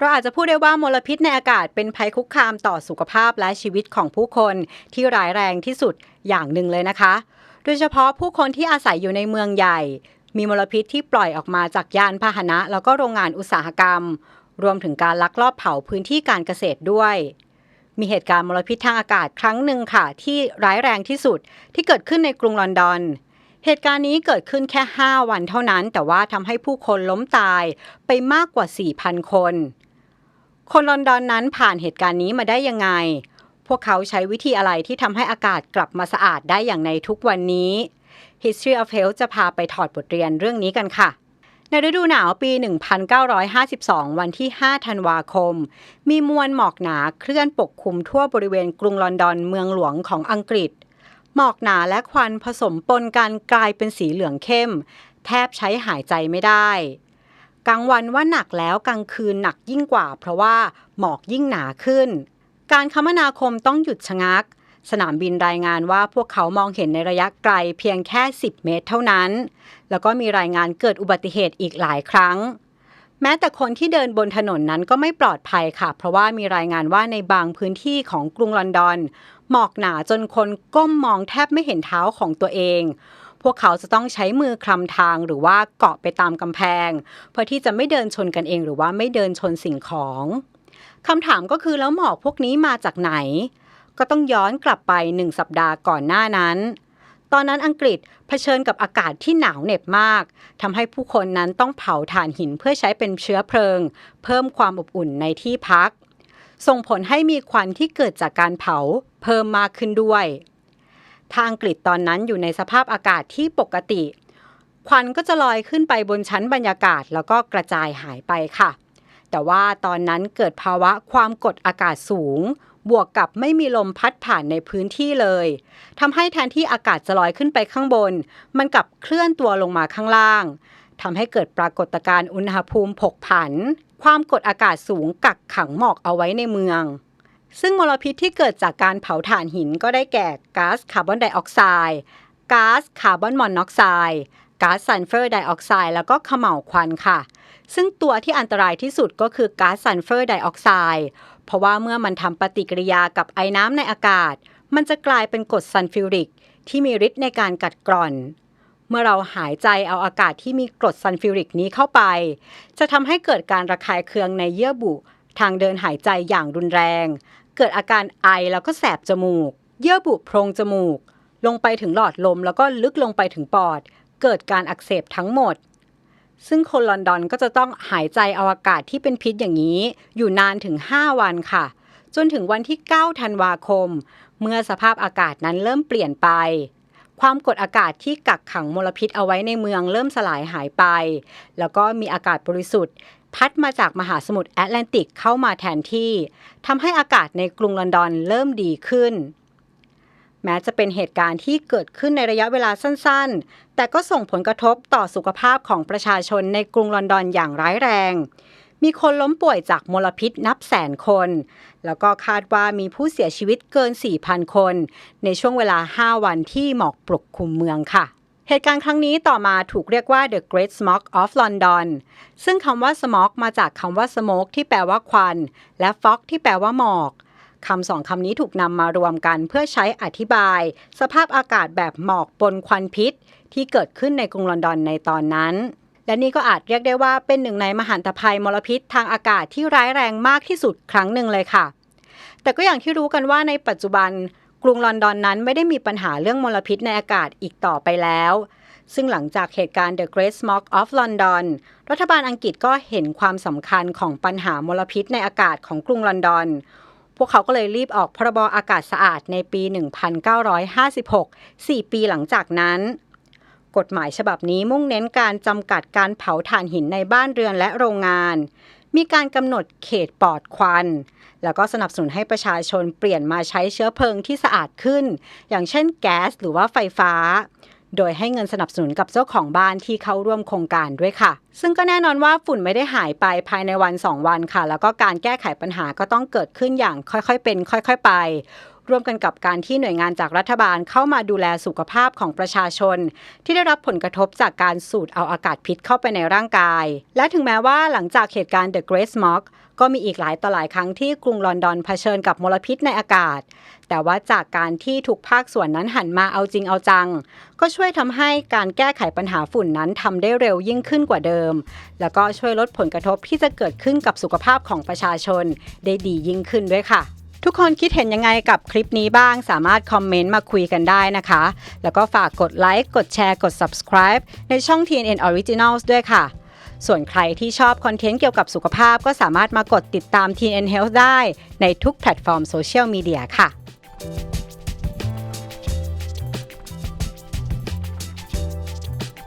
เราอาจจะพูดได้ว่ามลพิษในอากาศเป็นภัยคุกคามต่อสุขภาพและชีวิตของผู้คนที่ร้ายแรงที่สุดอย่างหนึ่งเลยนะคะ โดยเฉพาะผู้คนที่อาศัยอยู่ในเมืองใหญ่ มีมลพิษที่ปล่อยออกมาจากยานพาหนะ แล้วก็โรงงานอุตสาหกรรม รวมถึงการลักลอบเผาพื้นที่การเกษตรด้วย มีเหตุการณ์มลพิษทางอากาศครั้งหนึ่งค่ะ ที่ร้ายแรงที่สุดที่เกิดขึ้นในกรุงลอนดอนเหตุการณ์นี้เกิดขึ้นแค่ 5 วันเท่านั้น แต่ว่าทำให้ผู้คนล้มตายไปมากกว่า 4,000 คน คนลอนดอนนั้นผ่านเหตุการณ์นี้มาได้ยังไง พวกเขาใช้วิธีอะไรที่ทำให้อากาศกลับมาสะอาดได้อย่างในทุกวันนี้ History of Health จะพาไปถอดบทเรียนเรื่องนี้กันค่ะ ในฤดูหนาวปี 1952 วันที่ 5 ธันวาคม มีมวลหมอกหนาเคลื่อนปกคลุมทั่วบริเวณกรุงลอนดอนเมืองหลวงของอังกฤษ หมอกหนาและควันผสมปนกันกลายเป็นสีเหลืองเข้ม แทบใช้หายใจไม่ได้ กลางวันว่าหนักแล้วกลางคืนหนักยิ่งกว่า เพราะว่าหมอกยิ่งหนาขึ้น การคมนาคมต้องหยุดชะงัก สนามบินรายงานว่าพวกเขามองเห็นในระยะไกลเพียงแค่ 10 เมตรเท่านั้น แล้วก็มีรายงานเกิดอุบัติเหตุอีกหลายครั้ง แม้แต่คนที่เดินบนถนนนั้นก็ไม่ปลอดภัยค่ะ เพราะว่ามีรายงานว่าในบางพื้นที่ของกรุงลอนดอนหมอกหนาจนคนก้มมองแทบไม่เห็นเท้าของตัวเอง พวกเขาจะต้องใช้มือคลำทางหรือว่าเกาะไปตามกำแพง เพื่อที่จะไม่เดินชนกันเองหรือว่าไม่เดินชนสิ่งของคำถามก็คือแล้วหมอกพวกนี้มาจากไหน ก็ต้องย้อนกลับไปหนึ่งสัปดาห์ก่อนหน้านั้น ตอนนั้นอังกฤษเผชิญกับอากาศที่หนาวเหน็บมากทำให้ผู้คนนั้นต้องเผาถ่านหินเพื่อใช้เป็นเชื้อเพลิง เพิ่มความอบอุ่นในที่พัก ส่งผลให้มีควันที่เกิดจากการเผาเพิ่มมากขึ้นด้วย ทางอังกฤษตอนนั้นอยู่ในสภาพอากาศที่ปกติ ควันก็จะลอยขึ้นไปบนชั้นบรรยากาศแล้วก็กระจายหายไปค่ะ แต่ว่าตอนนั้นเกิดภาวะความกดอากาศสูง บวกกับไม่มีลมพัดผ่านในพื้นที่เลยทำให้แทนที่อากาศจะลอยขึ้นไปข้างบน มันกลับเคลื่อนตัวลงมาข้างล่างทำให้เกิดปรากฏการณ์อุณหภูมิผกผัน ความกดอากาศสูงกักขังหมอกเอาไว้ในเมือง ซึ่งมลพิษที่เกิดจากการเผาถ่านหินก็ได้แก่ก๊าซคาร์บอนไดออกไซด์ก๊าซคาร์บอนมอนอกไซด์ก๊าซซัลเฟอร์ไดออกไซด์แล้วก็ขม่าวควันค่ะ ซึ่งตัวที่อันตรายที่สุดก็คือก๊าซซัลเฟอร์ไดออกไซด์เพราะว่าเมื่อมันทำปฏิกิริยากับไอ้น้ำในอากาศ มันจะกลายเป็นกรดซัลฟิวริก ที่มีฤทธิ์ในการกัดกร่อน เมื่อเราหายใจเอาอากาศที่มีกรดซัลฟิวริกนี้เข้าไป จะทำให้เกิดการระคายเคืองในเยื่อบุ ทางเดินหายใจอย่างรุนแรง เกิดอาการไอแล้วก็แสบจมูก เยื่อบุโพรงจมูก ลงไปถึงหลอดลมแล้วก็ลึกลงไปถึงปอด เกิดการอักเสบทั้งหมด ซึ่งคนลอนดอนก็จะต้องหายใจเอาอากาศที่เป็นพิษอย่างนี้ อยู่นานถึง 5 วันค่ะ จนถึงวันที่ 9 ธันวาคม เมื่อสภาพอากาศนั้นเริ่มเปลี่ยนไปความกดอากาศที่กักขังมลพิษเอาไว้ในเมืองเริ่มสลายหายไป แล้วก็มีอากาศบริสุทธิ์ พัดมาจากมหาสมุทรแอตแลนติกเข้ามาแทนที่ทำให้อากาศในกรุงลอนดอนเริ่มดีขึ้น แม้จะเป็นเหตุการณ์ที่เกิดขึ้นในระยะเวลาสั้นๆ แต่ก็ส่งผลกระทบต่อสุขภาพของประชาชนในกรุงลอนดอนอย่างร้ายแรง มีคนล้มป่วยจากมลพิษนับแสนคน แล้วก็คาดว่ามีผู้เสียชีวิตเกิน 4,000 คน ในช่วงเวลา 5 วันที่หมอกปกคลุมเมืองค่ะ เหตุการณ์ครั้งนี้ต่อมาถูกเรียกว่า The Great Smog of London ซึ่งคำว่า smog มาจากคำว่า smoke ที่แปลว่าควัน และ fog ที่แปลว่าหมอกคำสองคำนี้ถูกนำมารวมกันเพื่อใช้อธิบาย สภาพอากาศแบบหมอกปนควันพิษ ที่เกิดขึ้นในกรุงลอนดอนในตอนนั้น และนี่ก็อาจเรียกได้ว่าเป็นหนึ่งในมหันตภัยมลพิษทางอากาศที่ร้ายแรงมากที่สุดครั้งหนึ่งเลยค่ะ แต่ก็อย่างที่รู้กันว่าในปัจจุบัน กรุงลอนดอนนั้นไม่ได้มีปัญหาเรื่องมลพิษในอากาศอีกต่อไปแล้ว ซึ่งหลังจากเหตุการณ์ The Great Smog of London รัฐบาลอังกฤษก็เห็นความสำคัญของปัญหามลพิษในอากาศของกรุงลอนดอน พวกเขาก็เลยรีบออกพรบอากาศสะอาดในปี 1956 4 ปีหลังจากนั้นกฎหมายฉบับนี้มุ่งเน้นการจำกัดการเผาถ่านหินในบ้านเรือนและโรงงาน มีการกำหนดเขตปลอดควัน แล้วก็สนับสนุนให้ประชาชนเปลี่ยนมาใช้เชื้อเพลิงที่สะอาดขึ้น อย่างเช่นแก๊สหรือว่าไฟฟ้า โดยให้เงินสนับสนุนกับเจ้าของบ้านที่เข้าร่วมโครงการด้วยค่ะ ซึ่งก็แน่นอนว่าฝุ่นไม่ได้หายไปภายในวัน 2 วันค่ะ แล้วก็การแก้ไขปัญหาก็ต้องเกิดขึ้นอย่างค่อยๆเป็น ค่อย ๆ ไป ร่วมกันกับการที่หน่วยงานจากรัฐบาลเข้ามาดูแลสุขภาพของประชาชน ที่ได้รับผลกระทบจากการสูดเอาอากาศพิษเข้าไปในร่างกาย และถึงแม้ว่าหลังจากเหตุการณ์ The Great Smog ก็มีอีกหลายต่อหลายครั้งที่กรุงลอนดอนเผชิญกับมลพิษในอากาศ แต่ว่าจากการที่ทุกภาคส่วนนั้นหันมาเอาจริงเอาจัง ก็ช่วยทำให้การแก้ไขปัญหาฝุ่นนั้นทำได้เร็วยิ่งขึ้นกว่าเดิม แล้วก็ช่วยลดผลกระทบที่จะเกิดขึ้นกับสุขภาพของประชาชน ได้ดียิ่งขึ้นด้วยค่ะ ทุกคนคิดเห็นยังไงกับคลิปนี้บ้างสามารถคอมเมนต์มาคุยกันได้นะคะ แล้วก็ฝากกดไลค์กดแชร์กด subscribe ในช่อง TNN Originals ด้วยค่ะ ส่วนใครที่ชอบคอนเทนต์เกี่ยวกับสุขภาพก็สามารถมากดติดตาม TNN Health ได้ในทุกแพลตฟอร์มโซเชียลมีเดียค่ะ